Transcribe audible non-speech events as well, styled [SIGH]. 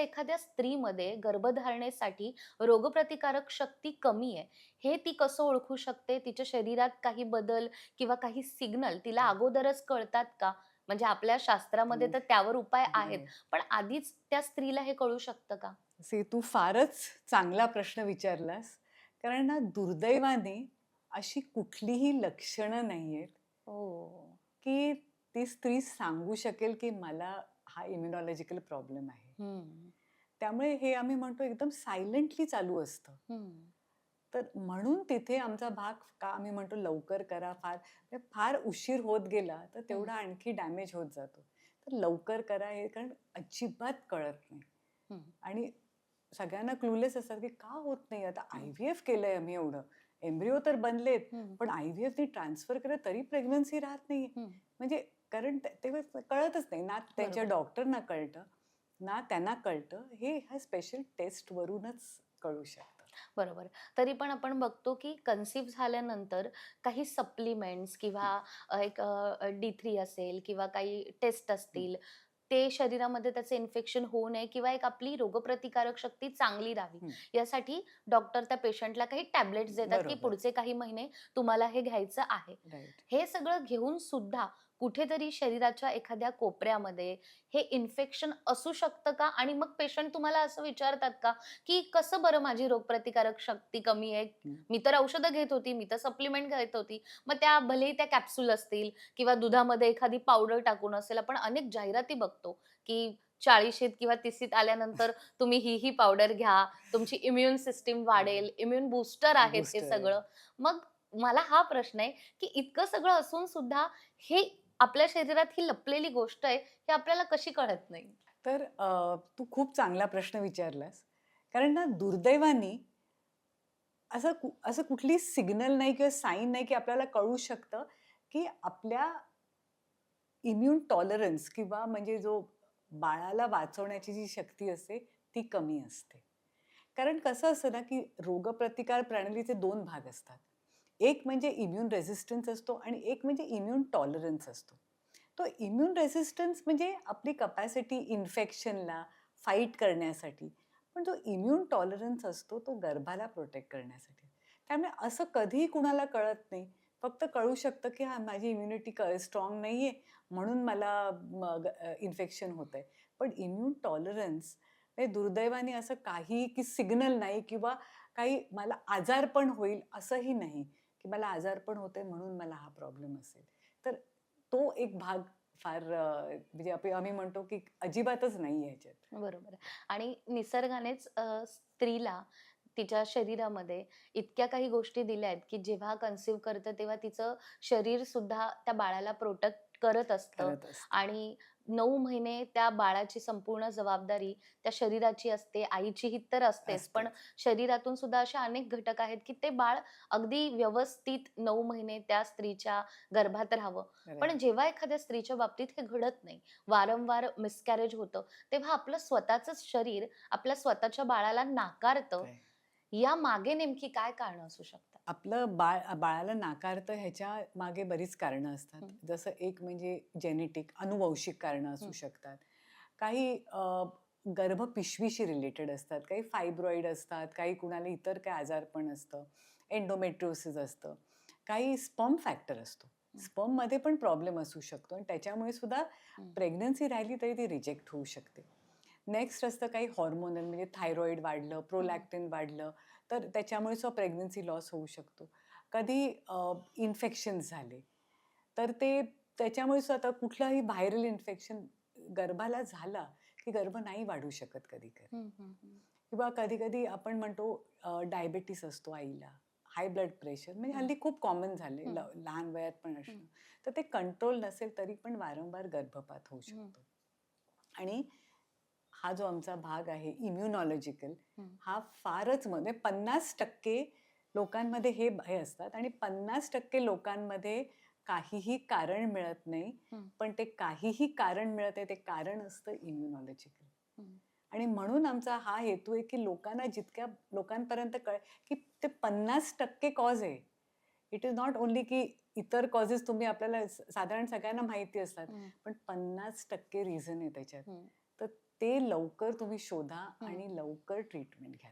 एखाद्या स्त्रीमध्ये गर्भधारणेसाठी रोगप्रतिकारक शक्ती कमी आहे. हे ती कसं ओळखू शकते? तिच्या शरीरात काही बदल किंवा काही सिग्नल तिला अगोदरच कळतात का? म्हणजे आपल्या शास्त्रामध्ये तर त्यावर उपाय आहेत. पण आधीच त्या स्त्रीला हे कळू शकतं का? से तू फारच चांगला प्रश्न विचारलास. कारण ना दुर्दैवाने अशी कुठलीही लक्षणं नाही आहेत हो. की ती स्त्री सांगू शकेल की मला हा इम्युनॉलॉजिकल प्रॉब्लेम आहे. त्यामुळे हे आम्ही म्हणतो एकदम सायलेंटली चालू असतं. तर म्हणून तिथे आमचा भाग का आम्ही म्हणतो लवकर करा फार म्हणजे फार उशीर होत गेला तर तेवढा आणखी डॅमेज होत जातो. तर लवकर करा हे कारण अजिबात कळत नाही. आणि सगळ्यांना क्लूलेस असतात की का होत नाही? आता आय व्ही एफ केलंय आम्ही एवढं. एम्ब्रिओ तर बनलेत पण आय व्ही एफनी ट्रान्सफर केलं तरी प्रेग्नन्सी राहत नाही. म्हणजे कारण ते ते कळतच नाही ना त्यांच्या. डॉक्टरना कळतं ना त्यांना कळतं हे ह्या स्पेशल टेस्टवरूनच कळू शकतं. बरोबर. तरी पण आपण बघतो की कन्सिव्ह झाल्यानंतर काही सप्लिमेंट्स किंवा एक डी थ्री असेल किंवा काही टेस्ट असतील ते शरीरामध्ये त्याचं इन्फेक्शन होऊ नये किंवा एक आपली रोगप्रतिकारक शक्ती चांगली राहावी. यासाठी डॉक्टर त्या पेशंटला काही टॅबलेट्स देतात की. पुढचे काही महिने तुम्हाला हे घ्यायचं आहे हे सगळं घेऊन सुद्धा कुठेतरी शरीराच्या एखाद्या कोपऱ्यामध्ये हे इन्फेक्शन असू शकतं का? आणि मग पेशंट तुम्हाला असं विचारतात का की कसं बरं माझी रोगप्रतिकारक शक्ती कमी आहे. मी तर औषधं घेत होती मी तर सप्लिमेंट घेत होती. मग त्या भलेही त्या कॅप्सूल असतील किंवा दुधामध्ये एखादी पावडर टाकून असेल आपण अनेक जाहिराती बघतो की चाळीशीत किंवा तिसीत आल्यानंतर [LAUGHS] तुम्ही ही ही पावडर घ्या तुमची इम्युन सिस्टीम वाढेल इम्युन बुस्टर आहेत हे आहे. सगळं. मग मला हा प्रश्न आहे की इतकं सगळं असून सुद्धा हे आपल्या शरीरात ही लपलेली गोष्ट आहे हे आपल्याला कशी कळत नाही? तर तू खूप चांगला प्रश्न विचारलास. कारण ना दुर्दैवाने असं कु- असं कुठली सिग्नल नाही किंवा साईन नाही की आपल्याला कळू शकतं की आपल्या इम्युन टॉलरन्स किंवा म्हणजे जो बाळाला वाचवण्याची जी शक्ती असते ती कमी असते. कारण कसं असतं ना की रोगप्रतिकार प्रणालीचे दोन भाग असतात. एक म्हणजे इम्युन रेझिस्टन्स असतो आणि एक म्हणजे इम्युन टॉलरन्स असतो. तो इम्युन रेझिस्टन्स म्हणजे आपली कपॅसिटी इन्फेक्शनला फाईट करण्यासाठी पण जो इम्युन टॉलरन्स असतो तो गर्भाला प्रोटेक्ट करण्यासाठी. त्यामुळे असं कधीही कुणाला कळत नाही. फक्त कळू शकतं की हा माझी इम्युनिटी क स्ट्रॉंग नाही आहे म्हणून मला इन्फेक्शन होतं आहे पण इम्युन टॉलरन्स हे दुर्दैवाने असं काही की सिग्नल नाही किंवा काही मला आजारपण होईल असंही नाही. की मला आजारपण होते म्हणून मला हा प्रॉब्लेम असेल. तर तो एक भाग फार म्हणजे आपण- आम्ही म्हणतो की अजिबातच नाही ह्याच्यात. बरोबर. आणि निसर्गानेच स्त्रीला तिच्या शरीरामध्ये इतक्या काही गोष्टी दिल्या आहेत की जेव्हा कन्सिव्ह करतं तेव्हा तिचं शरीर सुद्धा त्या बाळाला प्रोटेक्ट करत असतं करत असते. आणि नऊ महिने त्या बाळाची संपूर्ण जबाबदारी त्या शरीराची असते आईची ही तर असतेच पण. शरीरातून सुद्धा असे अनेक घटक आहेत की ते बाळ अगदी व्यवस्थित नऊ महिने त्या स्त्रीच्या गर्भात राहावं पण. जेव्हा एखाद्या स्त्रीच्या बाबतीत हे घडत नाही वारंवार मिसकॅरेज होतं तेव्हा आपलं स्वतःच शरीर आपल्या स्वतःच्या बाळाला नाकारतं. या मागे नेमकी काय कारण असू शकतात आपलं बाळ बाळाला नाकारतं ह्याच्या मागे बरीच कारणं असतात. जसं एक म्हणजे जेनेटिक अनुवंशिक कारणं असू. शकतात काही अ, गर्भपिशवीशी रिलेटेड असतात काही फायब्रॉईड असतात काही कुणाला इतर काय आजारपण असतं एंडोमेट्रिओसिस असतं काही स्पर्म फॅक्टर असतो. स्पर्ममध्ये पण प्रॉब्लेम असू शकतो आणि त्याच्यामुळे सुद्धा. प्रेग्नन्सी राहिली तरी ती रिजेक्ट होऊ शकते नेक्स्ट असतं काही हॉर्मोनल म्हणजे थायरॉईड वाढलं प्रोलॅक्टिन वाढलं तर त्याच्यामुळे सुद्धा प्रेग्नन्सी लॉस होऊ शकतो कधी इन्फेक्शन्स झाले तर ते त्याच्यामुळे आता कुठलाही व्हायरल इन्फेक्शन गर्भाला झाला की गर्भ नाही वाढू शकत कधी कधी. किंवा कधी कधी आपण म्हणतो डायबेटीस असतो आईला हाय ब्लड प्रेशर म्हणजे. हल्ली खूप कॉमन झाले लहान वयात पण असणं. तर ते कंट्रोल नसेल तरी पण वारंवार गर्भपात होऊ. शकतो आणि हा जो आमचा भाग आहे इम्युनॉलॉजिकल हं. फारच म्हणजे पन्नास टक्के लोकांमध्ये हे हे असतात आणि पन्नास टक्के लोकांमध्ये काहीही कारण मिळत नाही. पण ते काहीही कारण मिळत आहे ते कारण असतं इम्युनॉलॉजिकल. आणि म्हणून आमचा हा हेतू आहे की लोकांना जितक्या लोकांपर्यंत कळ की ते पन्नास टक्के कॉज आहे इट इज नॉट ओनली की इतर कॉजेस तुम्ही आपल्याला साधारण सगळ्यांना माहिती असतात. पण पन्नास टक्के रिझन आहे त्याच्यात. तर ते लवकर तुम्ही शोधा. आणि लवकर ट्रीटमेंट घ्या